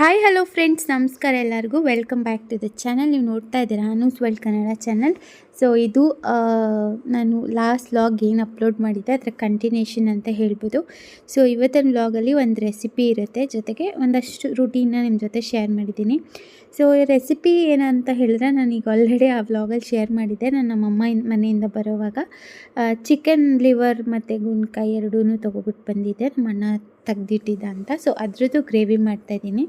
Hi hello friends ನಮಸ್ಕಾರ ಎಲ್ಲರಿಗೂ. Welcome back to the channel ನೀವು ನೋಡ್ತಾ ಇದ್ದೀರಾ Anoos world Kannada channel so ಇದು ನಾನು ಲಾಸ್ಟ್ ವ್ಲಾಗ್ ಏನು ಅಪ್ಲೋಡ್ ಮಾಡಿದ್ದೆ, ಅದರ ಕಂಟಿನ್ಯೂಷನ್ ಅಂತ ಹೇಳ್ಬೋದು. ಸೊ ಇವತ್ತಿನ ವ್ಲಾಗಲ್ಲಿ ಒಂದು ರೆಸಿಪಿ ಇರುತ್ತೆ. ಜೊತೆಗೆ ಒಂದಷ್ಟು ರೂಟೀನ್ನ ನಿಮ್ಮ ಜೊತೆ ಶೇರ್ ಮಾಡಿದ್ದೀನಿ. ಸೊ ರೆಸಿಪಿ ಏನಂತ ಹೇಳಿದ್ರೆ ನಾನೀಗ ಆಲ್ರೆಡಿ ಆ ವ್ಲಾಗಲ್ಲಿ ಶೇರ್ ಮಾಡಿದ್ದೆ. ನನ್ನ ಅಮ್ಮ ಮನೆಯಿಂದ ಬರೋವಾಗ ಚಿಕನ್ ಲಿವರ್ ಮತ್ತು ಗುಂಡ್ಕಾಯಿ ಎರಡೂ ತೊಗೊಬಿಟ್ಟು ಬಂದಿದ್ದೆ. ನಮ್ಮ ಅಣ್ಣ ತೆಗ್ದಿಟ್ಟಿದ್ದ ಅಂತ. ಸೊ ಅದ್ರದ್ದು ಗ್ರೇವಿ ಮಾಡ್ತಾಯಿದ್ದೀನಿ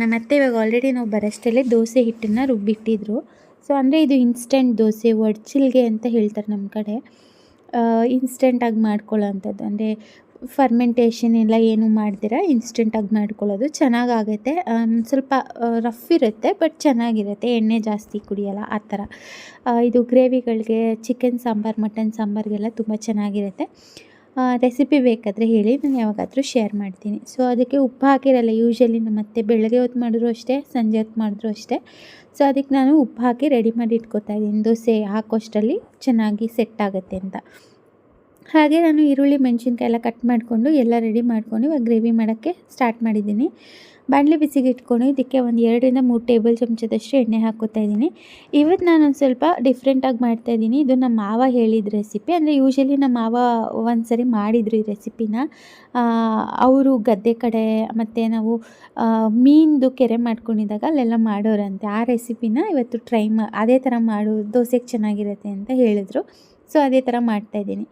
ನಮ್ಮ ಅತ್ತೆ ಇವಾಗ ಆಲ್ರೆಡಿ ನಾವು ಬರೋಷ್ಟಲ್ಲೇ ದೋಸೆ ಹಿಟ್ಟನ್ನು ರುಬ್ಬಿಟ್ಟಿದ್ರು. ಸೊ ಅಂದರೆ ಇದು ಇನ್ಸ್ಟೆಂಟ್ ದೋಸೆ ಒಡ್ಚಿಲ್ಗೆ ಅಂತ ಹೇಳ್ತಾರೆ ನಮ್ಮ ಕಡೆ. ಇನ್ಸ್ಟೆಂಟಾಗಿ ಮಾಡ್ಕೊಳ್ಳೋ ಅಂಥದ್ದು ಅಂದರೆ ಫರ್ಮೆಂಟೇಷನ್ ಎಲ್ಲ ಏನು ಮಾಡ್ದಿರ ಇನ್ಸ್ಟೆಂಟಾಗಿ ಮಾಡ್ಕೊಳ್ಳೋದು ಚೆನ್ನಾಗಾಗುತ್ತೆ ಸ್ವಲ್ಪ ರಫ್ ಇರುತ್ತೆ ಬಟ್ ಚೆನ್ನಾಗಿರುತ್ತೆ. ಎಣ್ಣೆ ಜಾಸ್ತಿ ಕುಡಿಯೋಲ್ಲ, ಆ ಥರ. ಇದು ಗ್ರೇವಿಗಳಿಗೆ ಚಿಕನ್ ಸಾಂಬಾರು ಮಟನ್ ಸಾಂಬಾರಿಗೆಲ್ಲ ತುಂಬ ಚೆನ್ನಾಗಿರುತ್ತೆ. ರೆಸಿಪಿ ಬೇಕಾದರೆ ಹೇಳಿ, ನಾನು ಯಾವಾಗಾದರೂ ಶೇರ್ ಮಾಡ್ತೀನಿ. ಸೊ ಅದಕ್ಕೆ ಉಪ್ಪು ಹಾಕಿರಲ್ಲ ಯೂಶ್ವಲಿ ನಮ್ಮ ಅತ್ತೆ ಬೆಳಗ್ಗೆ ಹೊತ್ತು ಮಾಡಿದ್ರು ಅಷ್ಟೇ, ಸಂಜೆ ಹೊತ್ತು ಮಾಡಿದ್ರು ಅಷ್ಟೇ. ಸೊ ಅದಕ್ಕೆ ನಾನು ಉಪ್ಪು ಹಾಕಿ ರೆಡಿ ಮಾಡಿ ಇಟ್ಕೊತಾ ಇದ್ದೀನಿ. ದೋಸೆ ಹಾಕೋಷ್ಟರಲ್ಲಿ ಚೆನ್ನಾಗಿ ಸೆಟ್ ಆಗುತ್ತೆ ಅಂತ. ಹಾಗೆ ನಾನು ಈರುಳ್ಳಿ ಮೆಣಸಿನ್ಕಾಯಿ ಎಲ್ಲ ಕಟ್ ಮಾಡಿಕೊಂಡು ಎಲ್ಲ ರೆಡಿ ಮಾಡ್ಕೊಂಡು ಇವಾಗ ಗ್ರೇವಿ ಮಾಡೋಕ್ಕೆ ಸ್ಟಾರ್ಟ್ ಮಾಡಿದ್ದೀನಿ. ಬಾಣಲೆ ಬಿಸಿಗೆ ಇಟ್ಕೊಂಡು ಇದಕ್ಕೆ ಒಂದು ಎರಡರಿಂದ ಮೂರು ಟೇಬಲ್ ಚಮಚದಷ್ಟು ಎಣ್ಣೆ ಹಾಕೋತಾ ಇದ್ದೀನಿ. ಇವತ್ತು ನಾನು ಒಂದು ಸ್ವಲ್ಪ ಡಿಫ್ರೆಂಟಾಗಿ ಮಾಡ್ತಾಯಿದ್ದೀನಿ ಇದು ನಮ್ಮ ಮಾವ ಹೇಳಿದ ರೆಸಿಪಿ ಅಂದರೆ ಯೂಶ್ವಲಿ ನಮ್ಮ ಮಾವ ಒಂದು ಸರಿ ಮಾಡಿದ್ರು ಈ ರೆಸಿಪಿನ ಅವರು ಗದ್ದೆ ಕಡೆ ಮತ್ತು ನಾವು ಮೀನ್ದು ಕೆರೆ ಮಾಡ್ಕೊಂಡಿದ್ದಾಗ ಅಲ್ಲೆಲ್ಲ ಮಾಡೋರಂತೆ. ಆ ರೆಸಿಪಿನ ಇವತ್ತು ಟ್ರೈ ಮಾ, ಅದೇ ಥರ ಮಾಡು, ದೋಸೆಗೆ ಚೆನ್ನಾಗಿರುತ್ತೆ ಅಂತ ಹೇಳಿದ್ರು. ಸೊ ಅದೇ ಥರ ಮಾಡ್ತಾಯಿದ್ದೀನಿ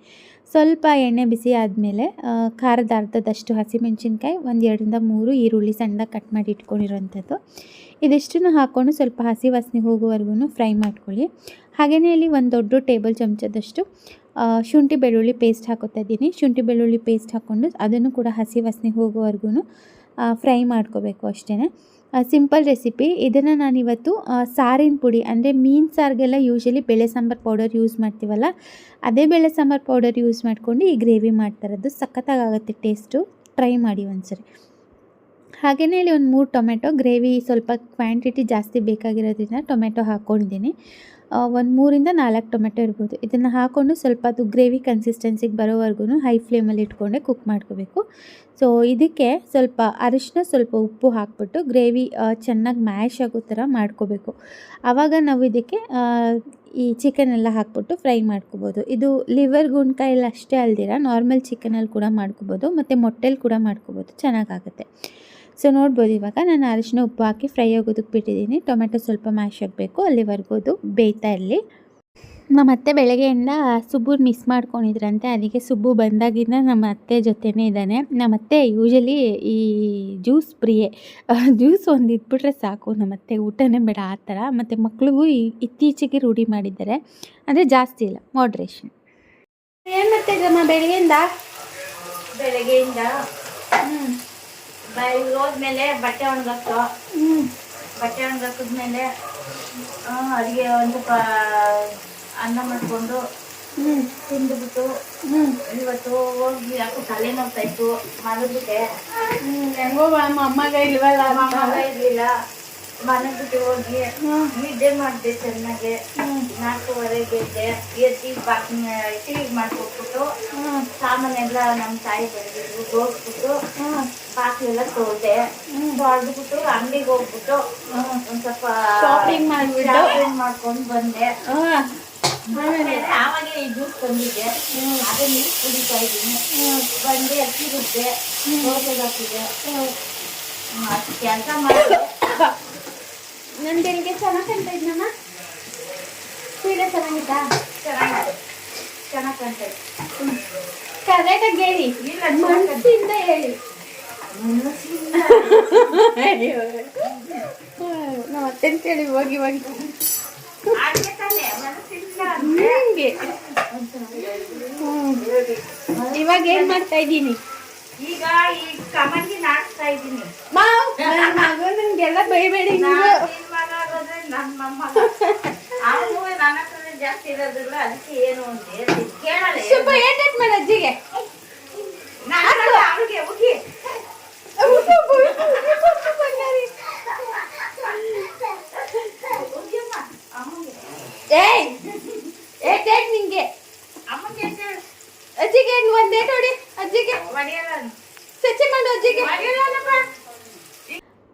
ಸ್ವಲ್ಪ ಎಣ್ಣೆ ಬಿಸಿ ಆದಮೇಲೆ ಖಾರದ ಅರ್ಧದಷ್ಟು ಹಸಿಮೆಣಸಿನ್ಕಾಯಿ, ಒಂದು ಎರಡರಿಂದ ಮೂರು ಈರುಳ್ಳಿ ಸಣ್ಣದಾಗಿ ಕಟ್ ಮಾಡಿ ಇಟ್ಕೊಂಡಿರೋಂಥದ್ದು. ಇದಿಷ್ಟನ್ನು ಹಾಕ್ಕೊಂಡು ಸ್ವಲ್ಪ ಹಸಿ ವಾಸನೆ ಹೋಗುವವರೆಗೂ ಫ್ರೈ ಮಾಡ್ಕೊಳ್ಳಿ. ಹಾಗೆಯೇ ಇಲ್ಲಿ ಒಂದು ದೊಡ್ಡ ಟೇಬಲ್ ಚಮಚದಷ್ಟು ಶುಂಠಿ ಬೆಳ್ಳುಳ್ಳಿ ಪೇಸ್ಟ್ ಹಾಕೋತಾ ಇದ್ದೀನಿ. ಶುಂಠಿ ಬೆಳ್ಳುಳ್ಳಿ ಪೇಸ್ಟ್ ಹಾಕ್ಕೊಂಡು ಅದನ್ನು ಕೂಡ ಹಸಿ ವಾಸನೆ ಹೋಗುವವರೆಗೂ ಫ್ರೈ ಮಾಡ್ಕೋಬೇಕು ಅಷ್ಟೇ ಸಿಂಪಲ್ ರೆಸಿಪಿ ಇದನ್ನು ನಾನಿವತ್ತು ಸಾರಿನ ಪುಡಿ, ಅಂದರೆ ಮೀನು ಸಾರಿಗೆಲ್ಲ ಯೂಶಲಿ ಬೇಳೆ ಸಾಂಬಾರು ಪೌಡರ್ ಯೂಸ್ ಮಾಡ್ತೀವಲ್ಲ, ಅದೇ ಬೇಳೆ ಸಾಂಬಾರು ಪೌಡರ್ ಯೂಸ್ ಮಾಡ್ಕೊಂಡು ಈ ಗ್ರೇವಿ ಮಾಡ್ತಾರದು ಸಖತ್ತಾಗುತ್ತೆ ಟೇಸ್ಟು ಟ್ರೈ ಮಾಡಿ ಒಂದ್ಸರಿ. ಹಾಗೆಯೇ ಇಲ್ಲಿ ಒಂದು ಮೂರು ಟೊಮೆಟೊ ಗ್ರೇವಿ ಸ್ವಲ್ಪ ಕ್ವಾಂಟಿಟಿ ಜಾಸ್ತಿ ಬೇಕಾಗಿರೋದ್ರಿಂದ ಟೊಮೆಟೊ ಹಾಕ್ಕೊಂಡಿದ್ದೀನಿ ಒಂದು ಮೂರಿಂದ ನಾಲ್ಕು ಟೊಮೆಟೊ ಇರ್ಬೋದು. ಇದನ್ನು ಹಾಕ್ಕೊಂಡು ಸ್ವಲ್ಪ ಅದು ಗ್ರೇವಿ ಕನ್ಸಿಸ್ಟೆನ್ಸಿಗೆ ಬರೋವರೆಗೂ ಹೈ ಫ್ಲೇಮಲ್ಲಿ ಇಟ್ಕೊಂಡೆ ಕುಕ್ ಮಾಡ್ಕೋಬೇಕು. ಸೊ ಇದಕ್ಕೆ ಸ್ವಲ್ಪ ಅರಿಶಿನ ಸ್ವಲ್ಪ ಉಪ್ಪು ಹಾಕ್ಬಿಟ್ಟು ಗ್ರೇವಿ ಚೆನ್ನಾಗಿ ಮ್ಯಾಶ್ ಆಗೋ ಥರ ಮಾಡ್ಕೋಬೇಕು. ಆವಾಗ ನಾವು ಇದಕ್ಕೆ ಈ ಚಿಕನ್ ಎಲ್ಲ ಹಾಕ್ಬಿಟ್ಟು ಫ್ರೈ ಮಾಡ್ಕೋಬೋದು. ಇದು ಲಿವರ್ ಗುಂಡ್ಕಾಯಲ್ಲಿ ಅಷ್ಟೇ ಅಲ್ದಿರ ನಾರ್ಮಲ್ ಚಿಕನಲ್ಲಿ ಕೂಡ ಮಾಡ್ಕೋಬೋದು, ಮತ್ತು ಮೊಟ್ಟೆಲಿ ಕೂಡ ಮಾಡ್ಕೋಬೋದು. ಚೆನ್ನಾಗಾಗುತ್ತೆ ಸೊ ನೋಡ್ಬೋದು ಇವಾಗ ನಾನು ಅರಿಶಿನ ಉಪ್ಪು ಹಾಕಿ ಫ್ರೈ ಆಗೋದಕ್ಕೆ ಬಿಟ್ಟಿದ್ದೀನಿ. ಟೊಮೆಟೊ ಸ್ವಲ್ಪ ಮ್ಯಾಶ್ ಆಗಬೇಕು. ಅಲ್ಲಿವರೆಗೂ ಅದು ಬೇಯ್ತಾ ಇರಲಿ. ನಮ್ಮ ಅತ್ತೆ ಬೆಳಗ್ಗೆಯಿಂದ ಸುಬ್ಬು ಮಿಸ್ ಮಾಡ್ಕೊಂಡಿದ್ರಂತೆ. ಅದಕ್ಕೆ ಸುಬ್ಬು ಬಂದಾಗಿಂದ ನಮ್ಮ ಅತ್ತೆ ಜೊತೆನೇ ಇದ್ದಾನೆ. ನಮ್ಮ ಅತ್ತೆ ಯೂಶಲಿ ಈ ಜ್ಯೂಸ್ ಪ್ರಿಯೆ ಜ್ಯೂಸ್ ಒಂದು ಇದ್ಬಿಟ್ರೆ ಸಾಕು. ನಮ್ಮ ಅತ್ತೆ ಊಟನೇ ಬೇಡ ಆ ಥರ. ಮತ್ತು ಮಕ್ಳಿಗೂ ಇತ್ತೀಚೆಗೆ ರೂಢಿ ಮಾಡಿದ್ದಾರೆ. ಅಂದರೆ ಜಾಸ್ತಿ ಇಲ್ಲ ಮಾಡ್ರೇಷನ್ ಏನು ಮತ್ತೆ ಬೆಳಗ್ಗೆಯಿಂದ? ಬೆಳಗ್ಗೆಯಿಂದ? ಹ್ಞೂ ಬಾಯಿ ಹೋದ್ಮೇಲೆ ಬಟ್ಟೆ ಒಣಗಾಕ್ತು ಬಟ್ಟೆ ಒಣಗಾಕಿದ್ಮೇಲೆ ಅಡುಗೆ ಒಂದು ಸ್ವಲ್ಪ ಅನ್ನ ಮಾಡಿಕೊಂಡು ತಿಂದುಬಿಟ್ಟು ಇವತ್ತು ಹೋಗಿ ಯಾಕೋ ತಲೆ ನೋವ್ತಾ ಇತ್ತು ಮಲಗ್ಬಿಟ್ಟೆ. ಹೆಂಗೋ ಅಮ್ಮಗ ಇಲ್ವಲ್ಲ? ಮಗ ಇರಲಿಲ್ಲ. ಮಲಗ್ಬಿಟ್ಟು ಹೋಗಿ ನಿದ್ದೆ ಮಾಡಿದೆ ಚೆನ್ನಾಗೆ. ನಾಲ್ಕೂವರೆಗೆ ಎದ್ದೆ. ಎದ್ದು ಬಾಕಿ ಟೀ ಮಾಡ್ಕೊಟ್ಬಿಟ್ಟು ಸಾಮಾನೆಲ್ಲ ನಮ್ಮ ತಾಯಿ ಬೆಳೆದಿದ್ರು ದೋಸ್ಬಿಟ್ಟು ಬಾಕ್ಲೆಲ್ಲ ತೊಳ್ದೆ. ತೊಳೆದ್ಬಿಟ್ಟು ಅಂಗಡಿಗೆ ಹೋಗ್ಬಿಟ್ಟು ಒಂದು ಸ್ವಲ್ಪ ಶಾಪಿಂಗ್ ಮಾಡ್ಬಿಟ್ಟು? shopping ಮಾಡ್ಕೊಂಡು ಬಂದೆ. ಆವಾಗೆ ಈ ಜ್ಯೂಸ್ ತಂದಿದ್ದೆ. ಅದೇ ನೀರು ಕುಡಿತಾ ಇದ್ದೀನಿ. ಬಂದೆ ಅಕ್ಕಿ ದೋಸೆ ಹಾಕಿದೆ. ಕೆಲಸ ಮಾಡಿದೆ. ಬೆಳಿಗ್ಗೆ ಚೆನ್ನಾಗಿ ಕಾಣ್ತಾ ಇದ್ನಮ್ಮ. ಸೀರೆ ಚೆನ್ನಾಗಿತ್ತಾ? ಚೆನ್ನಾಗಿ ಚೆನ್ನಾಗಿ ಕಾಣ್ತಾ ಇದೆ. ಕರೆಕ್ಟಾಗಿ ಹೇಳಿ. ಮನಸ್ಸಿಂದ ಹೇಳಿ. ನಮ್ಮ ಅತ್ತೆನ ಕೇಳಿ ಹೋಗಿ ಹೋಗಿ. ಇವಾಗ ಏನ್ ಮಾಡ್ತಾ ಇದ್ದೀನಿ? ಈಗ ಈ ಕಮಂಡಿ ಹಾಕ್ತಾ ಇದ್ದೀನಿ. ಮಗ ನನ್ಗೆಲ್ಲ ಬೈಬೇಡಿ ನೀವು. ನನ್ ಮೊಮ್ಮಗ ಅವನು ನನ್ನ ಹತ್ರನೇ ಜಾಸ್ತಿ ಇರೋದಿಲ್ಲ ಅದಕ್ಕೆ ಏನು ಅಂದೆ ಕೇಳಲ್ಲ ಸ್ವಲ್ಪ ಏಟೇಟ್ ಮಾಡ ಅಜ್ಜಿಗೆ. ನಾನು ಅವ್ರಿಗೆ ಹೋಗಿ ಏಯ್ ಏಟೇಟ್ ನಿಂಗೆ ಅಮ್ಮಗೆ ಅಂತ ಹೇಳು. ಅಜ್ಜಿಗೆ ಒಂದ್ ಏಟ್ ಹೊಡಿ ಅಜ್ಜಿಗೆ ಹೊಡಿಯಲ್ಲ ಸಚ್ಚಿ ಮಾಡು ಅಜ್ಜಿಗೆ ಹೊಡಿಯಲ್ಲಪ್ಪ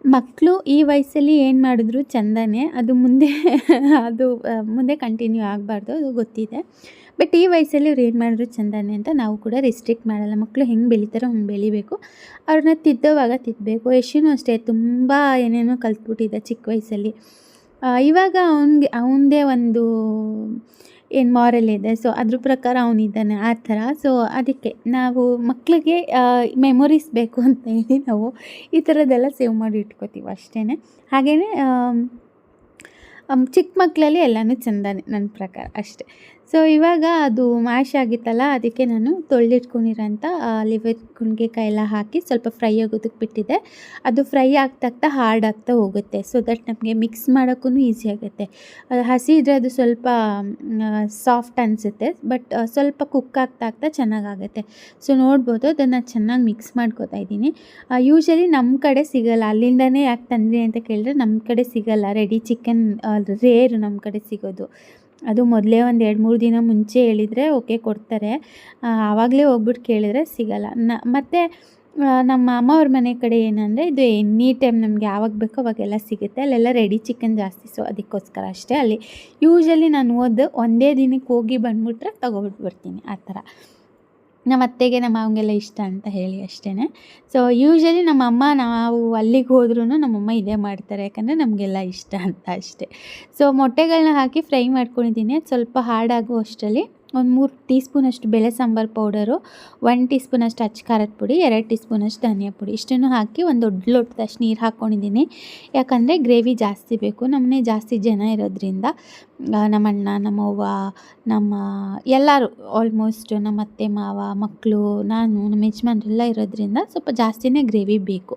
ಮಕ್ಕಳು ಈ ವಯಸ್ಸಲ್ಲಿ ಏನು ಮಾಡಿದ್ರು ಚಂದನೇ, ಅದು ಮುಂದೆ ಅದು ಮುಂದೆ ಕಂಟಿನ್ಯೂ ಆಗಬಾರ್ದು, ಅದು ಗೊತ್ತಿದೆ. ಬಟ್ ಈ ವಯಸ್ಸಲ್ಲಿ ಅವ್ರು ಏನು ಮಾಡಿದ್ರು ಚಂದನೇ ಅಂತ ನಾವು ಕೂಡ ರಿಸ್ಟ್ರಿಕ್ಟ್ ಮಾಡಲ್ಲ. ಮಕ್ಕಳು ಹೆಂಗೆ ಬೆಳಿತಾರೋ ಹಂಗೆ ಬೆಳಿಬೇಕು. ಅವ್ರನ್ನ ತಿದ್ದೋವಾಗ ತಿದ್ದಬೇಕು ಯಶುನೂ ಅಷ್ಟೇ, ತುಂಬ ಏನೇನೋ ಕಲ್ತ್ಬಿಟ್ಟಿದ್ದ ಚಿಕ್ಕ ವಯಸ್ಸಲ್ಲಿ. ಇವಾಗ ಅವನಿಗೆ, ಅವನದೇ ಒಂದು ಏನು ಮಾರಲ್ ಇದೆ? ಸೊ ಅದ್ರ ಪ್ರಕಾರ ಅವನಿದ್ದಾನೆ ಆ ಥರ. ಸೊ ಅದಕ್ಕೆ ನಾವು ಮಕ್ಕಳಿಗೆ ಮೆಮೊರೀಸ್ ಬೇಕು ಅಂತ ಹೇಳಿ ನಾವು ಈ ಥರದ್ದೆಲ್ಲ ಸೇವ್ ಮಾಡಿ ಇಟ್ಕೋತೀವಿ ಅಷ್ಟೇ ಹಾಗೆಯೇ ಚಿಕ್ಕ ಮಕ್ಕಳಲ್ಲಿ ಎಲ್ಲನೂ ಚಂದನೇ ನನ್ನ ಪ್ರಕಾರ ಅಷ್ಟೆ. ಸೊ ಇವಾಗ ಅದು ಮ್ಯಾಶ್ ಆಗಿತ್ತಲ್ಲ, ಅದಕ್ಕೆ ನಾನು ತೊಳೆದಿಟ್ಕೊಂಡಿರೋಂಥ ಲಿವರ್ ಕುಣ್ಗೆಕಾಯಿ ಎಲ್ಲ ಹಾಕಿ ಸ್ವಲ್ಪ ಫ್ರೈ ಆಗೋದಕ್ಕೆ ಬಿಟ್ಟಿದೆ ಅದು ಫ್ರೈ ಆಗ್ತಾ ಹಾರ್ಡ್ ಆಗ್ತಾ ಹೋಗುತ್ತೆ. ಸೊ ದಟ್ ನಮಗೆ ಮಿಕ್ಸ್ ಮಾಡೋಕ್ಕೂ ಈಸಿ ಆಗುತ್ತೆ. ಹಸಿ ಇದ್ದರೆ ಅದು ಸ್ವಲ್ಪ ಸಾಫ್ಟ್ ಅನಿಸುತ್ತೆ ಬಟ್ ಸ್ವಲ್ಪ ಕುಕ್ ಆಗ್ತಾ ಆಗ್ತಾ ಚೆನ್ನಾಗಾಗುತ್ತೆ. ಸೊ ನೋಡ್ಬೋದು, ಅದನ್ನು ಚೆನ್ನಾಗಿ ಮಿಕ್ಸ್ ಮಾಡ್ಕೋತಾ ಇದ್ದೀನಿ. ಯೂಶ್ವಲಿ ನಮ್ಮ ಕಡೆ ಸಿಗಲ್ಲ. ಅಲ್ಲಿಂದನೇ ಯಾಕೆ ತಂದ್ರಿ ಅಂತ ಕೇಳಿದ್ರೆ ನಮ್ಮ ಕಡೆ ಸಿಗಲ್ಲ. ರೆಡಿ ಚಿಕನ್ ರೇರು ನಮ್ಮ ಕಡೆ ಸಿಗೋದು. ಅದು ಮೊದಲೇ ಒಂದು ಎರಡು ಮೂರು ದಿನ ಮುಂಚೆ ಹೇಳಿದರೆ ಓಕೆ ಕೊಡ್ತಾರೆ. ಆವಾಗಲೇ ಹೋಗ್ಬಿಟ್ಟು ಕೇಳಿದರೆ ಸಿಗಲ್ಲ. ನ, ಮತ್ತು ನಮ್ಮ ಅಮ್ಮ ಅವ್ರ ಮನೆ ಕಡೆ ಏನಂದರೆ ಇದು ಎನಿ ಟೈಮ್ ನಮಗೆ ಯಾವಾಗ ಬೇಕೋ ಅವಾಗೆಲ್ಲ ಸಿಗುತ್ತೆ. ಅಲ್ಲೆಲ್ಲ ರೆಡಿ ಚಿಕನ್ ಜಾಸ್ತಿ, ಸೊ ಅದಕ್ಕೋಸ್ಕರ ಅಷ್ಟೇ ಅಲ್ಲಿ. ಯೂಶಲಿ ನಾನು ಓದು ಒಂದೇ ದಿನಕ್ಕೆ ಹೋಗಿ ಬಂದುಬಿಟ್ರೆ ತೊಗೊಬಿಟ್ಟು ಬರ್ತೀನಿ ಆ ಥರ. ನಮ್ಮ ಅತ್ತೆಗೆ ನಮ್ಮ ಮಾವಂಗೆಲ್ಲ ಇಷ್ಟ ಅಂತ ಹೇಳಿ ಅಷ್ಟೇ ಸೊ ಯೂಶಲಿ ನಮ್ಮ ಅಮ್ಮ ನಾವು ಅಲ್ಲಿಗೆ ಹೋದ್ರೂ ನಮ್ಮಮ್ಮ ಇದೇ ಮಾಡ್ತಾರೆ, ಯಾಕಂದರೆ ನಮಗೆಲ್ಲ ಇಷ್ಟ ಅಂತ ಅಷ್ಟೇ. ಸೊ ಮೊಟ್ಟೆಗಳನ್ನ ಹಾಕಿ ಫ್ರೈ ಮಾಡ್ಕೊಂಡಿದ್ದೀನಿ. ಸ್ವಲ್ಪ ಹಾರ್ಡಾಗೋ ಅಷ್ಟರಲ್ಲಿ ಒಂದು ಮೂರು ಟೀ ಸ್ಪೂನಷ್ಟು ಬೇಳೆ ಸಾಂಬಾರು ಪೌಡರು ಒನ್ ಟೀ ಸ್ಪೂನಷ್ಟು ಅಚ್ಚ ಖಾರದ ಪುಡಿ, ಎರಡು ಟೀ ಸ್ಪೂನಷ್ಟು ಧನಿಯಾ ಪುಡಿ. ಇಷ್ಟನ್ನು ಹಾಕಿ ಒಂದು ದೊಡ್ಡ ಲೋಟದಷ್ಟು ನೀರು ಹಾಕ್ಕೊಂಡಿದ್ದೀನಿ ಯಾಕಂದರೆ ಗ್ರೇವಿ ಜಾಸ್ತಿ ಬೇಕು. ನಮ್ಮನೆ ಜಾಸ್ತಿ ಜನ ಇರೋದ್ರಿಂದ ನಮ್ಮಣ್ಣ, ನಮ್ಮವ್ವ, ನಮ್ಮ ಎಲ್ಲರೂ ಆಲ್ಮೋಸ್ಟ್ ನಮ್ಮ ಅತ್ತೆ, ಮಾವ ಮಕ್ಕಳು ನಾನು, ನಮ್ಮ ಯಜಮಾನ್ರೆಲ್ಲ ಇರೋದ್ರಿಂದ ಸ್ವಲ್ಪ ಜಾಸ್ತಿನೇ ಗ್ರೇವಿ ಬೇಕು.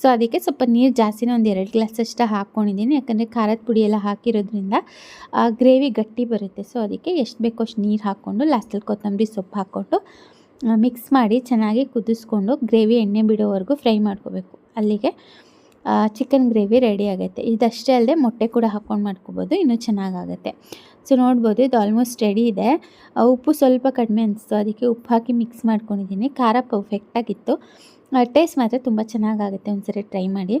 ಸೊ ಅದಕ್ಕೆ ಸ್ವಲ್ಪ ನೀರು ಜಾಸ್ತಿನೇ ಒಂದು ಎರಡು ಗ್ಲಾಸಷ್ಟು ಹಾಕ್ಕೊಂಡಿದ್ದೀನಿ. ಯಾಕಂದರೆ ಖಾರದ ಪುಡಿ ಎಲ್ಲ ಹಾಕಿರೋದ್ರಿಂದ ಗ್ರೇವಿ ಗಟ್ಟಿ ಬರುತ್ತೆ. ಸೊ ಅದಕ್ಕೆ ಎಷ್ಟು ಬೇಕೋ ಅಷ್ಟು ನೀರು ಹಾಕ್ಕೊಂಡು, ಲಾಸ್ಟಲ್ಲಿ ಕೊತ್ತಂಬರಿ ಸೊಪ್ಪು ಹಾಕ್ಕೊಂಡು ಮಿಕ್ಸ್ ಮಾಡಿ ಚೆನ್ನಾಗಿ ಕುದಿಸ್ಕೊಂಡು, ಗ್ರೇವಿ ಎಣ್ಣೆ ಬಿಡೋವರೆಗೂ ಫ್ರೈ ಮಾಡ್ಕೋಬೇಕು. ಅಲ್ಲಿಗೆ ಚಿಕನ್ ಗ್ರೇವಿ ರೆಡಿ ಆಗುತ್ತೆ ಇದಷ್ಟೇ ಅಲ್ಲದೆ ಮೊಟ್ಟೆ ಕೂಡ ಹಾಕ್ಕೊಂಡು ಮಾಡ್ಕೋಬೋದು, ಇನ್ನೂ ಚೆನ್ನಾಗಾಗುತ್ತೆ. ಸೊ ನೋಡ್ಬೋದು, ಇದು ಆಲ್ಮೋಸ್ಟ್ ರೆಡಿ ಇದೆ. ಉಪ್ಪು ಸ್ವಲ್ಪ ಕಡಿಮೆ ಅನಿಸ್ತು. ಅದಕ್ಕೆ ಉಪ್ಪು ಹಾಕಿ ಮಿಕ್ಸ್ ಮಾಡ್ಕೊಂಡಿದ್ದೀನಿ. ಖಾರ ಪರ್ಫೆಕ್ಟಾಗಿತ್ತು. ಟೇಸ್ಟ್ ಮಾತ್ರ ತುಂಬ ಚೆನ್ನಾಗಾಗುತ್ತೆ, ಒಂದ್ಸರಿ ಟ್ರೈ ಮಾಡಿ.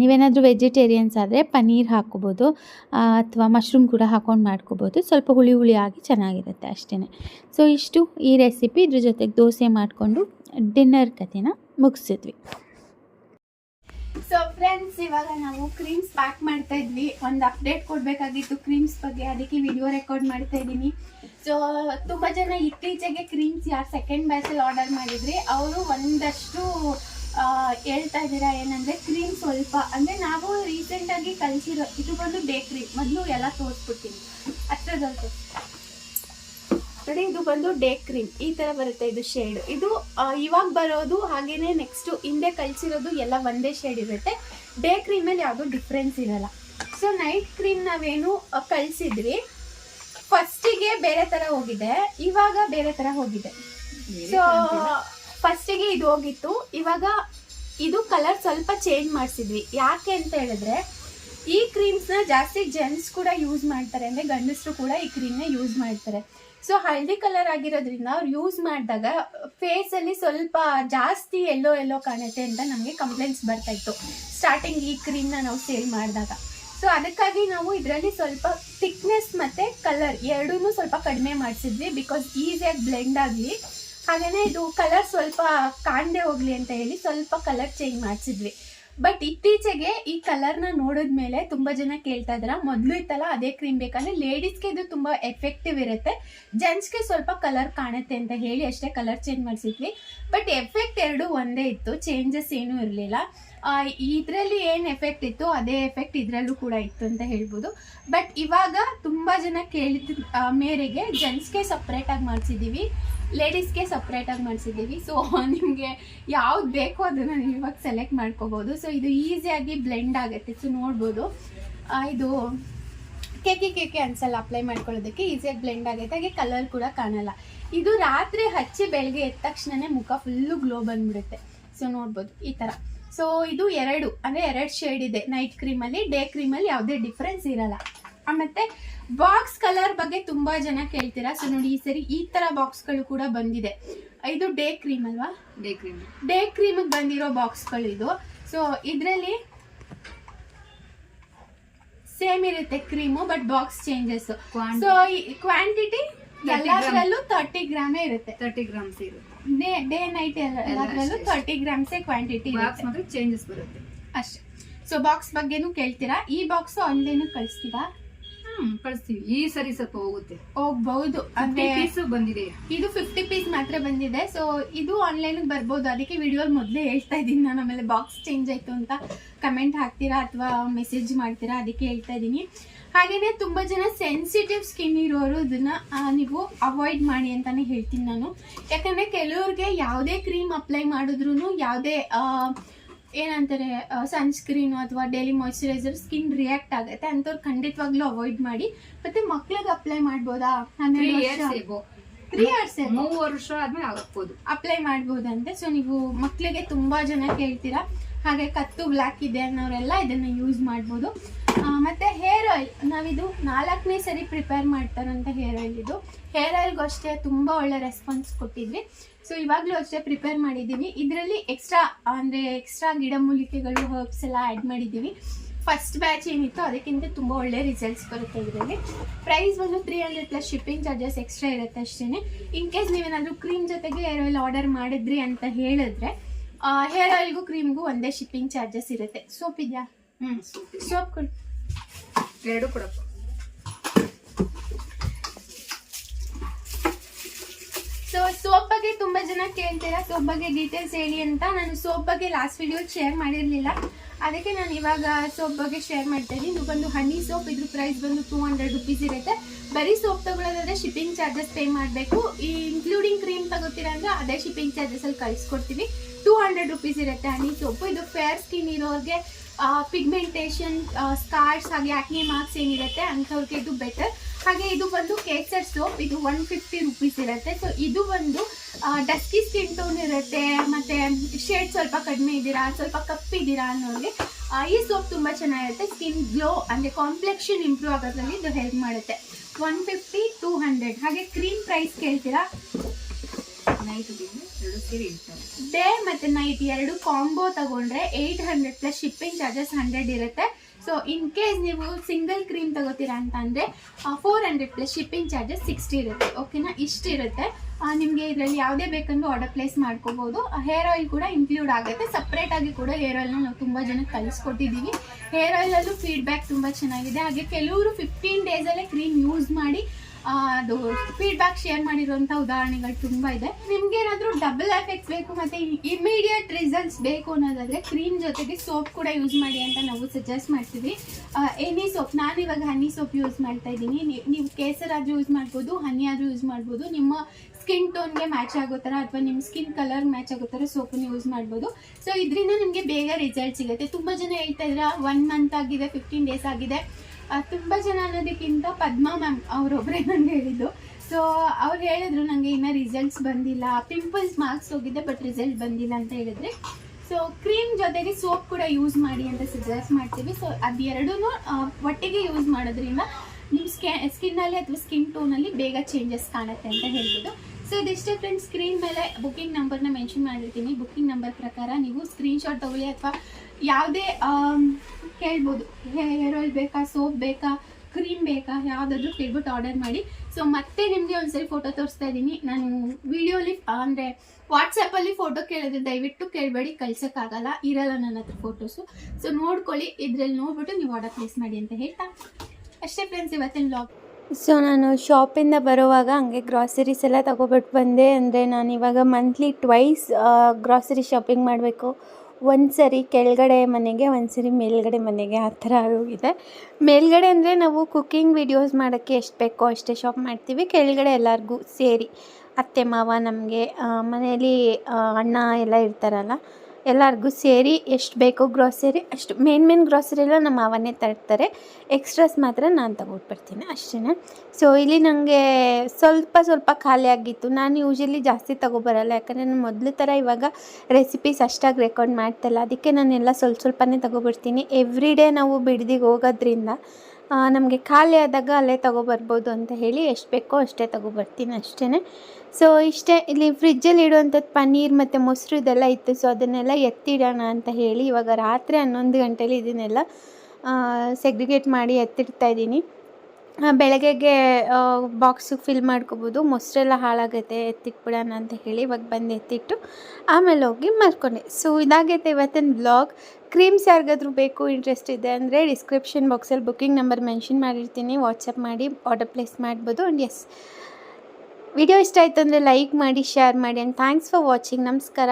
ನೀವೇನಾದರೂ ವೆಜಿಟೇರಿಯನ್ಸ್ ಆದರೆ ಪನ್ನೀರ್ ಹಾಕ್ಕೋಬೋದು ಅಥವಾ ಮಶ್ರೂಮ್ ಕೂಡ ಹಾಕ್ಕೊಂಡು ಮಾಡ್ಕೋಬೋದು. ಸ್ವಲ್ಪ ಹುಳಿ ಹುಳಿ ಆಗಿ ಚೆನ್ನಾಗಿರುತ್ತೆ ಅಷ್ಟೇ ಸೊ ಇಷ್ಟು ಈ ರೆಸಿಪಿ ಇದ್ರ ಜೊತೆಗೆ ದೋಸೆ ಮಾಡಿಕೊಂಡು ಡಿನ್ನರ್ ಕಥೆನ ಮುಗಿಸಿದ್ವಿ. ಸೊ ಫ್ರೆಂಡ್ಸ್ ಇವಾಗ ನಾವು ಕ್ರೀಮ್ಸ್ ಪ್ಯಾಕ್ ಮಾಡ್ತಾ ಇದ್ವಿ. ಒಂದು ಅಪ್ಡೇಟ್ ಕೊಡಬೇಕಾಗಿತ್ತು ಕ್ರೀಮ್ಸ್ ಬಗ್ಗೆ. ಅದಕ್ಕೆ ವಿಡಿಯೋ ರೆಕಾರ್ಡ್ ಮಾಡ್ತಾ ಇದ್ದೀನಿ. ಸೊ ತುಂಬ ಜನ ಇತ್ತೀಚೆಗೆ ಕ್ರೀಮ್ಸ್ ಯಾರು ಸೆಕೆಂಡ್ ಬ್ಯಾಚಲ್ಲಿ ಆರ್ಡರ್ ಮಾಡಿದ್ರಿ ಅವರು ಒಂದಷ್ಟು ಹೇಳ್ತಾ ಇದ್ದೀರಾ ಏನಂದರೆ ಕ್ರೀಮ್ ಸ್ವಲ್ಪ. ಅಂದರೆ ನಾವು ರೀಸೆಂಟಾಗಿ ಕಲಿಸಿರೋ, ಇದು ಬಂದು ಬೇಕ್ರಿ ಮೊದಲು ಎಲ್ಲ ತೋರಿಸ್ಬಿಡ್ತೀನಿ. ಹತ್ರದಲ್ಲಿ ನೋಡಿ ಇದು ಬಂದು ಡೇ ಕ್ರೀಮ್ ಈ ತರ ಬರುತ್ತೆ ಇದು ಶೇಡ್ ಇದು ಇವಾಗ ಬರೋದು ಹಾಗೇನೆ ನೆಕ್ಸ್ಟ್ ಹಿಂದೆ ಕಲ್ಸಿರೋದು ಎಲ್ಲ ಒಂದೇ ಶೇಡ್ ಇರುತ್ತೆ. ಡೇ ಕ್ರೀಮಲ್ಲಿ ಯಾವುದು ಡಿಫ್ರೆನ್ಸ್ ಇರಲ್ಲ. ಸೊ ನೈಟ್ ಕ್ರೀಮ್ ನಾವೇನು ಕಳಿಸಿದ್ವಿ ಫಸ್ಟಿಗೆ ಬೇರೆ ತರ ಹೋಗಿದೆ. ಇವಾಗ ಬೇರೆ ತರ ಹೋಗಿದೆ. ಸೊ ಫಸ್ಟಿಗೆ ಇದು ಹೋಗಿತ್ತು. ಇವಾಗ ಇದು ಕಲರ್ ಸ್ವಲ್ಪ ಚೇಂಜ್ ಮಾಡಿಸಿದ್ವಿ. ಯಾಕೆ ಅಂತ ಹೇಳಿದ್ರೆ ಈ ಕ್ರೀಮ್ಸ್ನ ಜಾಸ್ತಿ ಜೆಂಟ್ಸ್ ಕೂಡ ಯೂಸ್ ಮಾಡ್ತಾರೆ. ಅಂದರೆ ಗಂಡಸರು ಕೂಡ ಈ ಕ್ರೀಮ್ನ ಯೂಸ್ ಮಾಡ್ತಾರೆ. ಸೊ ಹಳದಿ ಕಲರ್ ಆಗಿರೋದ್ರಿಂದ ಅವ್ರು ಯೂಸ್ ಮಾಡಿದಾಗ ಫೇಸಲ್ಲಿ ಸ್ವಲ್ಪ ಜಾಸ್ತಿ ಎಲ್ಲೋ ಎಲ್ಲೋ ಕಾಣುತ್ತೆ ಅಂತ ನಮಗೆ ಕಂಪ್ಲೇಂಟ್ಸ್ ಬರ್ತಾ ಇತ್ತು. ಸ್ಟಾರ್ಟಿಂಗ್ ಈ ಕ್ರೀಮ್ನ ನಾವು ಸೇಲ್ ಮಾಡಿದಾಗ. ಸೊ ಅದಕ್ಕಾಗಿ ನಾವು ಇದರಲ್ಲಿ ಸ್ವಲ್ಪ ಥಿಕ್ನೆಸ್ ಮತ್ತು ಕಲರ್ ಎರಡೂ ಸ್ವಲ್ಪ ಕಡಿಮೆ ಮಾಡಿಸಿದ್ವಿ ಬಿಕಾಸ್ ಈಸಿಯಾಗಿ ಬ್ಲೆಂಡ್ ಆಗಲಿ. ಹಾಗೆಯೇ ಇದು ಕಲರ್ ಸ್ವಲ್ಪ ಕಾಣದೆ ಹೋಗಲಿ ಅಂತ ಹೇಳಿ ಸ್ವಲ್ಪ ಕಲರ್ ಚೇಂಜ್ ಮಾಡಿಸಿದ್ವಿ. ಬಟ್ ಇತ್ತೀಚೆಗೆ ಈ ಕಲರ್ನ ನೋಡಿದ್ಮೇಲೆ ತುಂಬ ಜನ ಕೇಳ್ತಾ ಇದಾರ, ಮೊದಲು ಇತ್ತಲ್ಲ ಅದೇ ಕ್ರೀಮ್ ಬೇಕಂದ್ರೆ ಲೇಡೀಸ್ಗೆ ಇದು ತುಂಬ ಎಫೆಕ್ಟಿವ್ ಇರುತ್ತೆ. ಜೆಂಟ್ಸ್ಗೆ ಸ್ವಲ್ಪ ಕಲರ್ ಕಾಣುತ್ತೆ ಅಂತ ಹೇಳಿ ಅಷ್ಟೇ ಕಲರ್ ಚೇಂಜ್ ಮಾಡಿಸಿದ್ವಿ. ಬಟ್ ಎಫೆಕ್ಟ್ ಎರಡು ಒಂದೇ ಇತ್ತು ಚೇಂಜಸ್ ಏನೂ ಇರಲಿಲ್ಲ. ಇದರಲ್ಲಿ ಏನು ಎಫೆಕ್ಟ್ ಇತ್ತು, ಅದೇ ಎಫೆಕ್ಟ್ ಇದರಲ್ಲೂ ಕೂಡ ಇತ್ತು ಅಂತ ಹೇಳ್ಬೋದು. ಬಟ್ ಇವಾಗ ತುಂಬ ಜನ ಕೇಳಿದ ಮೇರೆಗೆ ಜೆಂಟ್ಸ್ಗೆ ಸಪ್ರೇಟಾಗಿ ಮಾಡಿಸಿದ್ದೀವಿ ಲೇಡೀಸ್ಗೆ ಸಪ್ರೇಟಾಗಿ ಮಾಡಿಸಿದ್ದೀವಿ. ಸೊ ನಿಮಗೆ ಯಾವ್ದು ಬೇಕೋ ಅದನ್ನು ನೀವು ಇವಾಗ ಸೆಲೆಕ್ಟ್ ಮಾಡ್ಕೋಬೋದು. ಸೊ ಇದು ಈಸಿಯಾಗಿ ಬ್ಲೆಂಡ್ ಆಗುತ್ತೆ. ಸೊ ನೋಡ್ಬೋದು. ಇದು ಕೇಕೆ ಕೇಕೆ ಅನ್ಸಲ್ಲ ಅಪ್ಲೈ ಮಾಡ್ಕೊಳ್ಳೋದಕ್ಕೆ ಈಸಿಯಾಗಿ ಬ್ಲೆಂಡ್ ಆಗುತ್ತೆ. ಹಾಗೆ ಕಲರ್ ಕೂಡ ಕಾಣಲ್ಲ. ಇದು ರಾತ್ರಿ ಹಚ್ಚಿ ಬೆಳಗ್ಗೆ ಎದ್ದ ತಕ್ಷಣನೇ ಮುಖ ಫುಲ್ಲು ಗ್ಲೋ ಬಂದ್ಬಿಡುತ್ತೆ. ಸೊ ನೋಡ್ಬೋದು. ಈ ಥರ ಸೊ ಇದು ಎರಡು, ಅಂದರೆ ಎರಡು ಶೇಡ್ ಇದೆ. ನೈಟ್ ಕ್ರೀಮಲ್ಲಿ ಡೇ ಕ್ರೀಮಲ್ಲಿ ಯಾವುದೇ ಡಿಫ್ರೆನ್ಸ್ ಇರಲ್ಲ. ಮತ್ತೆ ಬಾಕ್ಸ್ ಕಲರ್ ಬಗ್ಗೆ ತುಂಬಾ ಜನ ಕೇಳ್ತೀರಾ? ಸೊ ನೋಡಿ ಈ ಸರಿ ಈ ತರ ಬಾಕ್ಸ್ಗಳು ಕೂಡ ಬಂದಿದೆ. ಇದು ಡೇ ಕ್ರೀಮ್ ಅಲ್ವಾ? Day cream. ಡೇ ಕ್ರೀಮ್ ಬಂದಿರೋ ಬಾಕ್ಸ್ಗಳು ಇದು. ಸೊ ಇದರಲ್ಲಿ ಸೇಮ್ ಇರುತ್ತೆ cream but box changes. So quantity 30 ಎಲ್ಲದರಲ್ಲೂ ತರ್ಟಿ ಗ್ರಾಮ್ ಇರುತ್ತೆ. ತರ್ಟಿ ಗ್ರಾಮ್ಸ್ ಇರುತ್ತೆ. ಡೇ ನೈಟ್ ಎಲ್ಲದರಲ್ಲೂ. ತರ್ಟಿ ಗ್ರಾಮ್ಸೇ ಕ್ವಾಂಟಿಟಿ ಚೇಂಜಸ್ ಬರುತ್ತೆ. ಅಷ್ಟೇ. ಸೊ ಬಾಕ್ಸ್ ಬಗ್ಗೆನೂ ಕೇಳ್ತೀರಾ? ಈ ಬಾಕ್ಸ್ ಆನ್ಲೈನ್ ಕಳಿಸ್ತೀರಾ? ಹ್ಮ್ ಕಳಿಸ್ತೀವಿ. ಈ ಸರಿ ಸ್ವಲ್ಪ ಹೋಗುತ್ತೆ. ಹೋಗ್ಬಹುದು. ಅಂದ್ರೆ ಪೀಸು ಬಂದಿದೆ. ಇದು ಫಿಫ್ಟಿ ಪೀಸ್ ಮಾತ್ರ ಬಂದಿದೆ. ಸೊ ಇದು ಆನ್ಲೈನ್ ಬರ್ಬೋದು. ಅದಕ್ಕೆ ವಿಡಿಯೋ ಮೊದಲೇ ಹೇಳ್ತಾ ಇದ್ದೀನಿ. ನಾನು ಆಮೇಲೆ ಬಾಕ್ಸ್ ಚೇಂಜ್ ಆಯ್ತು ಅಂತ ಕಮೆಂಟ್ ಹಾಕ್ತೀರಾ ಅಥವಾ ಮೆಸೇಜ್ ಮಾಡ್ತೀರಾ? ಅದಕ್ಕೆ ಹೇಳ್ತಾ ಇದ್ದೀನಿ. ಹಾಗೇನೆ ತುಂಬಾ ಜನ ಸೆನ್ಸಿಟಿವ್ ಸ್ಕಿನ್ ಇರೋರು ಇದನ್ನ ನೀವು ಅವಾಯ್ಡ್ ಮಾಡಿ ಅಂತಾನೆ ಹೇಳ್ತೀನಿ ನಾನು. ಯಾಕಂದ್ರೆ ಕೆಲವ್ರಿಗೆ ಯಾವುದೇ ಕ್ರೀಮ್ ಅಪ್ಲೈ ಮಾಡಿದ್ರು ಯಾವುದೇ ಏನಂತಾರೆ ಸನ್ಸ್ಕ್ರೀನು ಅಥವಾ ಡೈಲಿ ಮಾಯಿಶ್ಚರೈಸರ್ ಸ್ಕಿನ್ ರಿಯಾಕ್ಟ್ ಆಗುತ್ತೆ ಅಂಥವ್ರು ಖಂಡಿತವಾಗ್ಲೂ ಅವಾಯ್ಡ್ ಮಾಡಿ. ಮತ್ತೆ ಮಕ್ಳಿಗೆ ಅಪ್ಲೈ ಮಾಡ್ಬೋದಾ? ಹನ್ನೆರಡು ವರ್ಷ? ತ್ರೀ ಇಯರ್ಸ್ ಮೂರು ವರ್ಷ ಆದ್ಮೇಲೆ ಆಗಬಹುದು ಅಪ್ಲೈ ಮಾಡ್ಬೋದಂತೆ. ಸೊ ನೀವು ಮಕ್ಕಳಿಗೆ ತುಂಬಾ ಜನ ಕೇಳ್ತೀರಾ. ಹಾಗೆ ಕತ್ತು ಬ್ಲ್ಯಾಕ್ ಇದೆ ಅನ್ನೋರೆಲ್ಲ ಇದನ್ನ ಯೂಸ್ ಮಾಡ್ಬೋದು. ಮತ್ತೆ ಹೇರ್ ಆಯಿಲ್ ನಾವಿದು ನಾಲ್ಕನೇ ಸರಿ ಪ್ರಿಪೇರ್ ಮಾಡ್ತಾರಂತ ಹೇರ್ ಆಯಿಲ್ ಇದು. ಹೇರ್ ಆಯಿಲ್ಗೂ ಅಷ್ಟೇ ತುಂಬ ಒಳ್ಳೆ ರೆಸ್ಪಾನ್ಸ್ ಕೊಟ್ಟಿದ್ವಿ. ಸೊ ಇವಾಗಲೂ ಅಷ್ಟೇ ಪ್ರಿಪೇರ್ ಮಾಡಿದ್ದೀವಿ. ಇದರಲ್ಲಿ ಎಕ್ಸ್ಟ್ರಾ ಅಂದರೆ ಎಕ್ಸ್ಟ್ರಾ ಗಿಡಮೂಲಿಕೆಗಳು ಹರ್ಬ್ಸ್ ಎಲ್ಲ ಆ್ಯಡ್ ಮಾಡಿದ್ದೀವಿ. ಫಸ್ಟ್ ಬ್ಯಾಚ್ ಏನಿತ್ತು ಅದಕ್ಕಿಂತ ತುಂಬ ಒಳ್ಳೆ ರಿಸಲ್ಟ್ಸ್ ಬರುತ್ತೆ ಇದರಲ್ಲಿ. ಪ್ರೈಸ್ ಬಂದು three hundred plus shipping charges extra ಇರುತ್ತೆ ಅಷ್ಟೇ ಇನ್ ಕೇಸ್ ನೀವೇನಾದರೂ ಕ್ರೀಮ್ ಜೊತೆಗೆ ಹೇರ್ ಆಯಿಲ್ ಆರ್ಡರ್ ಮಾಡಿದ್ರಿ ಅಂತ ಹೇಳಿದ್ರೆ ಹೇರ್ ಆಯಿಲ್ಗೂ ಕ್ರೀಮ್ಗೂ ಒಂದೇ ಶಿಪ್ಪಿಂಗ್ ಚಾರ್ಜಸ್ ಇರುತ್ತೆ. ಸೋಪ್ ಇದೆಯಾ? ಹ್ಞೂ. ಸೋಪ್ ಕೊಡಿ. ಎರಡು ಕೊಡಪ್ಪ ಸೊ ಸೋಪ್ ಬಗ್ಗೆ ತುಂಬಾ ಜನ ಕೇಳ್ತೀರಾ? ಸೋಪ್ ಬಗ್ಗೆ ಡೀಟೇಲ್ಸ್ ಹೇಳಿ ಅಂತ ನಾನು ಸೋಪ್ ಬಗ್ಗೆ ಲಾಸ್ಟ್ ವಿಡಿಯೋ ಶೇರ್ ಮಾಡಿರಲಿಲ್ಲ. ಅದಕ್ಕೆ ನಾನು ಇವಾಗ ಸೋಪ್ ಬಗ್ಗೆ ಶೇರ್ ಮಾಡ್ತಾ ಇದ್ದೀನಿ ಇದು ಬಂದು ಹನಿ ಸೋಪ್ ಇದ್ರ ಪ್ರೈಸ್ ಬಂದು ಟೂ ಹಂಡ್ರೆಡ್ ರುಪೀಸ್ ಇರುತ್ತೆ. ಬರೀ ಸೋಪ್ ತಗೊಳ್ಳೋದಾದ್ರೆ ಶಿಪ್ಪಿಂಗ್ ಚಾರ್ಜಸ್ ಪೇ ಮಾಡಬೇಕು. ಈ ಇನ್ಕ್ಲೂಡಿಂಗ್ ಕ್ರೀಮ್ ತಗೋತೀರ ಅಂದ್ರೆ ಅದೇ ಶಿಪ್ಪಿಂಗ್ ಚಾರ್ಜಸ್ ಅಲ್ಲಿ ಕಳಿಸ್ಕೊಡ್ತೀವಿ. ಟೂ ಹಂಡ್ರೆಡ್ ರುಪೀಸ್ ಇರುತ್ತೆ ಹನಿ ಸೋಪು ಇದು ಫೇರ್ ಸ್ಕಿನ್ ಇರೋರಿಗೆ ಪಿಗ್ಮೆಂಟೇಷನ್ ಸ್ಕಾರ್ಸ್ ಹಾಗೆ ಆಕ್ನೆ ಮಾರ್ಕ್ಸ್ ಏನಿರುತ್ತೆ ಅಂಥವ್ರಿಗೆ ಇದು ಬೆಟರ್ ಹಾಗೆ ಇದು ಬಂದು ಕೇಸರ್ ಸೋಪ್ ಇದು ಒನ್ ಫಿಫ್ಟಿ ರುಪೀಸ್ ಇರುತ್ತೆ. ಸೊ ಇದು ಒಂದು ಡಸ್ಕಿ ಸ್ಕಿನ್ ಟೋನ್ ಇರುತ್ತೆ. ಮತ್ತೆ ಶೇಡ್ ಸ್ವಲ್ಪ ಕಡಿಮೆ ಇದ್ದೀರಾ, ಸ್ವಲ್ಪ ಕಪ್ಪಿದ್ದೀರಾ ಅನ್ನೋರಿಗೆ ಈ ಸೋಪ್ ತುಂಬ ಚೆನ್ನಾಗಿರುತ್ತೆ. ಸ್ಕಿನ್ ಗ್ಲೋ ಅಂದರೆ ಕಾಂಪ್ಲೆಕ್ಷನ್ ಇಂಪ್ರೂವ್ ಆಗೋದ್ರಲ್ಲಿ ಇದು ಹೆಲ್ಪ್ ಮಾಡುತ್ತೆ. ಒನ್ ಫಿಫ್ಟಿ ಟೂ ಹಂಡ್ರೆಡ್ ಹಾಗೆ ಕ್ರೀಮ್ ಪ್ರೈಸ್ ಕೇಳ್ತೀರಾ? ನೈಟ್ ಡೇ ಮತ್ತು ನೈಟ್ ಎರಡು ಕಾಂಬೋ ತಗೊಂಡ್ರೆ eight hundred plus shipping charges hundred ಇರುತ್ತೆ. ಸೊ ಇನ್ ಕೇಸ್ ನೀವು ಸಿಂಗಲ್ ಕ್ರೀಮ್ ತಗೋತೀರಾ ಅಂತ ಅಂದರೆ four hundred plus shipping charges sixty ಇರುತ್ತೆ. ಓಕೆನಾ ಇಷ್ಟಿರುತ್ತೆ ನಿಮಗೆ ಇದರಲ್ಲಿ ಯಾವುದೇ ಬೇಕಂದ್ರೂ ಆರ್ಡರ್ ಪ್ಲೇಸ್ ಮಾಡ್ಕೋಬೋದು. ಹೇರ್ ಆಯಿಲ್ ಕೂಡ ಇನ್ಕ್ಲೂಡ್ ಆಗುತ್ತೆ. ಸಪ್ರೇಟ್ ಆಗಿ ಕೂಡ ಹೇರ್ ಆಯಿಲ್ನ ನಾವು ತುಂಬ ಜನಕ್ಕೆ ಕಲಿಸ್ಕೊಟ್ಟಿದ್ದೀವಿ. ಹೇರ್ ಆಯಿಲಲ್ಲೂ ಫೀಡ್ಬ್ಯಾಕ್ ತುಂಬ ಚೆನ್ನಾಗಿದೆ. ಹಾಗೆ ಕೆಲವರು ಫಿಫ್ಟೀನ್ ಡೇಸಲ್ಲೇ ಕ್ರೀಮ್ ಯೂಸ್ ಮಾಡಿ ಅದು ಫೀಡ್ಬ್ಯಾಕ್ ಶೇರ್ ಮಾಡಿರುವಂಥ ಉದಾಹರಣೆಗಳು ತುಂಬ ಇದೆ. ನಿಮ್ಗೆ ಏನಾದರೂ ಡಬಲ್ ಎಫೆಕ್ಟ್ ಬೇಕು ಮತ್ತೆ ಇಮಿಡಿಯೇಟ್ ರಿಸಲ್ಟ್ಸ್ ಬೇಕು ಅನ್ನೋದಾದ್ರೆ ಕ್ರೀಮ್ ಜೊತೆಗೆ ಸೋಪ್ ಕೂಡ ಯೂಸ್ ಮಾಡಿ ಅಂತ ನಾವು ಸಜೆಸ್ಟ್ ಮಾಡ್ತೀವಿ. ಎನಿ ಸೋಪ್ ನಾನು ಇವಾಗ ಹನಿ ಸೋಪ್ ಯೂಸ್ ಮಾಡ್ತಾ ಇದ್ದೀನಿ. ನೀವು ಕೇಸರ್ ಆದರೂ ಯೂಸ್ ಮಾಡ್ಬೋದು, ಹನಿ ಆದರೂ ಯೂಸ್ ಮಾಡ್ಬೋದು. ನಿಮ್ಮ ಸ್ಕಿನ್ ಟೋನ್ಗೆ ಮ್ಯಾಚ್ ಆಗೋ ಥರ ಅಥವಾ ನಿಮ್ಮ ಸ್ಕಿನ್ ಕಲರ್ ಮ್ಯಾಚ್ ಆಗೋ ಥರ ಸೋಪನ್ನು ಯೂಸ್ ಮಾಡ್ಬೋದು. ಸೊ ಇದರಿಂದ ನಿಮಗೆ ಬೇಗ ರಿಸಲ್ಟ್ ಸಿಗುತ್ತೆ. ತುಂಬ ಜನ ಹೇಳ್ತಾ ಇದ್ದೀರಾ ಒನ್ ಮಂತ್ ಆಗಿದೆ ಫಿಫ್ಟೀನ್ ಡೇಸ್ ಆಗಿದೆ. ತುಂಬ ಜನ ಅನ್ನೋದಕ್ಕಿಂತ ಪದ್ಮಾ ಮ್ಯಾಮ್ ಅವರೊಬ್ಬರೇ ನನಗೆ ಹೇಳಿದ್ದು. ಸೊ ಅವ್ರು ಹೇಳಿದ್ರು ನನಗೆ ಇನ್ನೂ ರಿಸಲ್ಟ್ಸ್ ಬಂದಿಲ್ಲ. ಪಿಂಪಲ್ಸ್ ಮಾರ್ಕ್ಸ್ ಹೋಗಿದ್ದೆ ಬಟ್ ರಿಸಲ್ಟ್ ಬಂದಿಲ್ಲ ಅಂತ ಹೇಳಿದ್ರೆ. ಸೊ ಕ್ರೀಮ್ ಜೊತೆಗೆ ಸೋಪ್ ಕೂಡ ಯೂಸ್ ಮಾಡಿ ಅಂತ ಸಜೆಸ್ಟ್ ಮಾಡ್ತೀವಿ. ಸೊ ಅದೆರಡೂ ಒಟ್ಟಿಗೆ ಯೂಸ್ ಮಾಡೋದ್ರಿಂದ ನಿಮ್ಮ ಸ್ಕ್ಯಾ ಸ್ಕಿನ್ನಲ್ಲಿ ಅಥವಾ ಸ್ಕಿನ್ ಟೋನಲ್ಲಿ ಬೇಗ ಚೇಂಜಸ್ ಕಾಣುತ್ತೆ ಅಂತ ಹೇಳ್ಬೋದು. ಸೊ ಇದಿಷ್ಟೇ ಫ್ರೆಂಡ್ಸ್ ಸ್ಕ್ರೀನ್ ಮೇಲೆ ಬುಕ್ಕಿಂಗ್ ನಂಬರ್ನ ಮೆನ್ಷನ್ ಮಾಡಿರ್ತೀನಿ. ಬುಕ್ಕಿಂಗ್ ನಂಬರ್ ಪ್ರಕಾರ ನೀವು ಸ್ಕ್ರೀನ್ಶಾಟ್ ತಗೊಳ್ಳಿ ಅಥವಾ ಯಾವುದೇ ಕೇಳ್ಬೋದು ಹೇರ್ ಆಯಿಲ್ ಬೇಕಾ, ಸೋಪ್ ಬೇಕಾ, ಕ್ರೀಮ್ ಬೇಕಾ, ಯಾವುದಾದ್ರೂ ಕೇಳ್ಬಿಟ್ಟು ಆರ್ಡರ್ ಮಾಡಿ. ಸೊ ಮತ್ತೆ ನಿಮಗೆ ಒಂದ್ಸರಿ ಫೋಟೋ ತೋರಿಸ್ತಾ ಇದ್ದೀನಿ. ನಾನು ವಿಡಿಯೋಲಿ ಅಂದರೆ ವಾಟ್ಸಪ್ಪಲ್ಲಿ ಫೋಟೋ ಕೇಳಿದ್ರೆ ದಯವಿಟ್ಟು ಕೇಳಬೇಡಿ, ಕಳ್ಸೋಕ್ಕಾಗಲ್ಲ. ಇರಲ್ಲ ನನ್ನ ಹತ್ರ ಫೋಟೋಸು ಸೊ ನೋಡ್ಕೊಳ್ಳಿ. ಇದರಲ್ಲಿ ನೋಡ್ಬಿಟ್ಟು ನೀವು ಆರ್ಡರ್ ಪ್ಲೇಸ್ ಮಾಡಿ ಅಂತ ಹೇಳ್ತಾ. ಅಷ್ಟೇ ಫ್ರೆಂಡ್ಸ್ ಇವತ್ತಿನ ಲಾಗ್ ಸೊ ನಾನು ಶಾಪಿಂದ ಬರುವಾಗ ಹಂಗೆ ಗ್ರಾಸರೀಸ್ ಎಲ್ಲ ತಗೊಬಿಟ್ಟು ಬಂದೆ. ಅಂದರೆ ನಾನು ಇವಾಗ ಮಂತ್ಲಿ ಟ್ವೈಸ್ ಗ್ರಾಸರಿ ಶಾಪಿಂಗ್ ಮಾಡಬೇಕು. ಒಂದು ಸರಿ ಕೆಳಗಡೆ ಮನೆಗೆ ಒಂದು ಸರಿ ಮೇಲ್ಗಡೆ ಮನೆಗೆ ಆ ಥರ ಆಗೋಗಿದೆ ಮೇಲ್ಗಡೆ ಅಂದರೆ ನಾವು ಕುಕ್ಕಿಂಗ್ ವಿಡಿಯೋಸ್ ಮಾಡೋಕ್ಕೆ ಎಷ್ಟು ಬೇಕೋ ಅಷ್ಟೇ ಶಾಪ್ ಮಾಡ್ತೀವಿ. ಕೆಳಗಡೆ ಎಲ್ಲರಿಗೂ ಸೇರಿ, ಅತ್ತೆ, ಮಾವ ನಮಗೆ ಮನೆಯಲ್ಲಿ ಅಣ್ಣ ಎಲ್ಲ ಇರ್ತಾರಲ್ಲ ಎಲ್ಲರಿಗೂ ಸೇರಿ ಎಷ್ಟು ಬೇಕೋ ಗ್ರಾಸರಿ ಅಷ್ಟು ಮೇನ್ ಮೇನ್ ಗ್ರಾಸರಿ ಎಲ್ಲ ನಮ್ಮ ಮಾವನೇ ತರ್ತಾರೆ. ಎಕ್ಸ್ಟ್ರಾಸ್ ಮಾತ್ರ ನಾನು ತಗೊಂಡ್ಬಿಡ್ತೀನಿ ಅಷ್ಟೇ ಸೊ ಇಲ್ಲಿ ನನಗೆ ಸ್ವಲ್ಪ ಸ್ವಲ್ಪ ಖಾಲಿ ಆಗಿತ್ತು. ನಾನು ಯೂಶಲಿ ಜಾಸ್ತಿ ತಗೊಬರಲ್ಲ, ಯಾಕಂದರೆ ನಾನು ಮೊದಲು ಥರ ಇವಾಗ ರೆಸಿಪೀಸ್ ಅಷ್ಟಾಗಿ ರೆಕಾರ್ಡ್ ಮಾಡ್ತಲ್ಲ. ಅದಕ್ಕೆ ನಾನೆಲ್ಲ ಸ್ವಲ್ಪ ಸ್ವಲ್ಪನೇ ತಗೊಬಿಡ್ತೀನಿ. ಎವ್ರಿ ಡೇ ನಾವು ಬಿಡ್ದಿಗೆ ಹೋಗೋದ್ರಿಂದ ನಮಗೆ ಖಾಲಿ ಆದಾಗ ಅಲ್ಲೇ ತೊಗೊಬರ್ಬೋದು ಅಂತ ಹೇಳಿ ಎಷ್ಟು ಬೇಕೋ ಅಷ್ಟೇ ತೊಗೊಬರ್ತೀನಿ ಅಷ್ಟೇ ಸೊ ಇಷ್ಟೇ, ಇಲ್ಲಿ ಫ್ರಿಜ್ಜಲ್ಲಿ ಇಡುವಂಥದ್ದು ಪನ್ನೀರ್ ಮತ್ತು ಮೊಸರು ಇದೆಲ್ಲ ಇತ್ತು. ಸೊ ಅದನ್ನೆಲ್ಲ ಎತ್ತಿಡೋಣ ಅಂತ ಹೇಳಿ ಇವಾಗ ರಾತ್ರಿ ಹನ್ನೊಂದು ಗಂಟೇಲಿ ಇದನ್ನೆಲ್ಲ ಸೆಗ್ರಿಗೇಟ್ ಮಾಡಿ ಎತ್ತಿಡ್ತಾ ಇದ್ದೀನಿ. ಬೆಳಗ್ಗೆಗೆ ಬಾಕ್ಸಿಗೆ ಫಿಲ್ ಮಾಡ್ಕೋಬೋದು. ಮೊಸರೆಲ್ಲ ಹಾಳಾಗುತ್ತೆ, ಎತ್ತಿಟ್ಬಿಡೋಣ ಅಂತ ಹೇಳಿ ಇವಾಗ ಬಂದು ಎತ್ತಿಟ್ಟು ಆಮೇಲೆ ಹೋಗಿ ಮಾಡ್ಕೊಂಡೆ ಸೊ ಇದಾಗೈತೆ ಇವತ್ತಿನ ಬ್ಲಾಗ್ ಕ್ರೀಮ್ಸ್ ಯಾರಿಗಾದ್ರೂ ಬೇಕು ಇಂಟ್ರೆಸ್ಟ್ ಇದೆ ಅಂದರೆ ಡಿಸ್ಕ್ರಿಪ್ಷನ್ ಬಾಕ್ಸಲ್ಲಿ ಬುಕ್ಕಿಂಗ್ ನಂಬರ್ ಮೆನ್ಷನ್ ಮಾಡಿರ್ತೀನಿ. ವಾಟ್ಸಪ್ ಮಾಡಿ ಆರ್ಡರ್ ಪ್ಲೇಸ್ ಮಾಡ್ಬೋದು. ಆ್ಯಂಡ್ ಎಸ್ ವಿಡಿಯೋ ಇಷ್ಟ ಆಯ್ತು ಅಂದರೆ ಲೈಕ್ ಮಾಡಿ ಶೇರ್ ಮಾಡಿ ಆ್ಯಂಡ್ ಥ್ಯಾಂಕ್ಸ್ ಫಾರ್ ವಾಚಿಂಗ್ ನಮಸ್ಕಾರ.